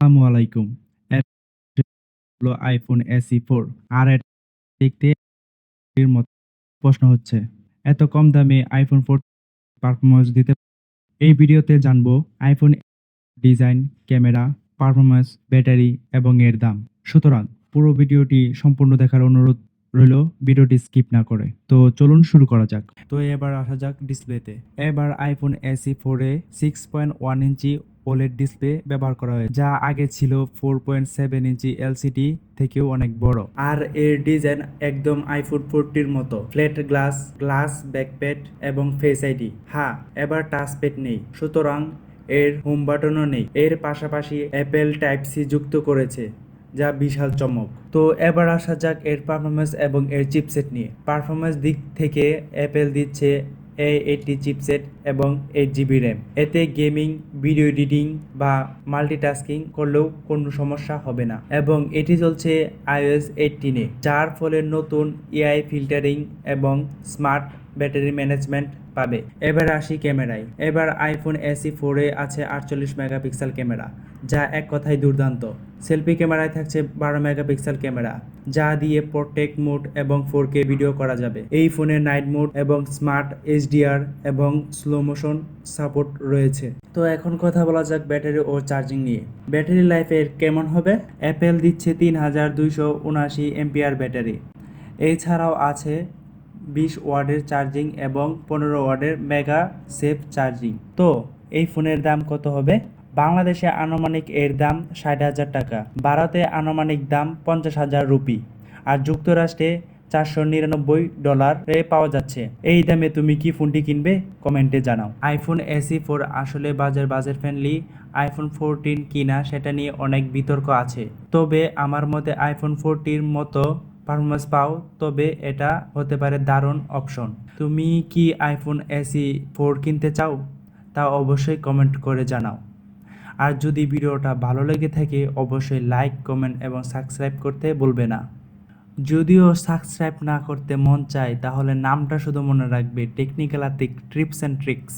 আসসালামু আলাইকুম। হলো আইফোন এসি ফোর আর দেখতে মতো প্রশ্ন হচ্ছে, এত কম দামে আইফোন ফোর পারফরমেন্স দিতে এই ভিডিওতে জানব iPhone design camera performance battery এবং এর দাম। সুতরাং পুরো ভিডিওটি সম্পূর্ণ দেখার অনুরোধ রইল, ভিডিওটি স্কিপ না করে। তো চলুন শুরু করা যাক। তো এবার আসা যাক ডিসপ্লেতে এবার আইফোন এসি ফোরে six point one inch OLED display ব্যবহার করা হয়েছে, যা আগে ছিল four point seven inch LCD থেকেও অনেক বড়। আর এর ডিজাইন একদম আইফোন ফোরটির মতো। ফ্ল্যাট গ্লাস গ্লাস ব্যাকপ্যাড এবং ফেস আইডি হ্যাঁ এবার টাচ প্যাড নেই। সুতরাং এর হোম বাটনও নেই। এর পাশাপাশি অ্যাপেল টাইপ সি যুক্ত করেছে, যা বিশাল চমক। তো এবার আসা যাক এর পারফরমেন্স এবং এর চিপসেট নিয়ে। পারফরমেন্স দিক থেকে অ্যাপেল দিচ্ছে এইটটি চিপসেট এবং এইট জিবি র্যাম এতে গেমিং ভিডিও এডিটিং বা মাল্টিটাস্কিং করলেও কোনো সমস্যা হবে না। এবং এটি চলছে আইওএস এইটিনে যার ফলে নতুন এআই ফিল্টারিং এবং স্মার্ট ব্যাটারি ম্যানেজমেন্ট পাবে। এবার আসি ক্যামেরায়। এবার আইফোন এসি ফোরে আছে আটচল্লিশ মেগাপিক্সেল ক্যামেরা, যা এক কথায় দুর্দান্ত। সেলফি ক্যামেরায় থাকছে বারো মেগাপিক্সেল ক্যামেরা, যা দিয়ে পোর্ট্রেট মোড এবং ফোর কে ভিডিও করা যাবে। এই ফোনে নাইট মোড এবং স্মার্ট এইচডিআর এবং স্লো মোশন সাপোর্ট রয়েছে। তো এখন কথা বলা যাক ব্যাটারি ও চার্জিং নিয়ে। ব্যাটারি লাইফের কেমন হবে? অ্যাপেল দিচ্ছে তিন হাজার দুইশো উনআশি এমপিআর ব্যাটারি। এছাড়াও আছে বিশ ওয়ার্ডের চার্জিং এবং পনেরো ওয়ার্ডের মেগা সেফ চার্জিং। তো, এই ফোনের দাম কত হবে? বাংলাদেশে আনুমানিক এর দাম ষাট হাজার টাকা। ভারতে আনুমানিক দাম পঞ্চাশ হাজার রুপি। আর যুক্তরাষ্ট্রে চারশো নিরানব্বই ডলারে পাওয়া যাচ্ছে। এই দামে তুমি কি ফোনটি কিনবে? কমেন্টে জানাও। আইফোন এসি ফোর আসলে বাজার বাজার ফ্রেন্ডলি। আইফোন ফোরটিন কিনা সেটা নিয়ে অনেক বিতর্ক আছে। তবে আমার মতে আইফোন ফোরটির মতো পারফরমেন্স পাও, তবে এটা হতে পারে দারুণ অপশন তুমি কি আইফোন এসি ফোর কিনতে চাও? তা অবশ্যই কমেন্ট করে জানাও। আর যদি ভিডিওটা ভালো লেগে থাকে, অবশ্যই লাইক কমেন্ট এবং সাবস্ক্রাইব করতে বলবে না। যদিও সাবস্ক্রাইব না করতে মন চায়, তাহলে নামটা শুধু মনে রাখবে technical Atik tips and tricks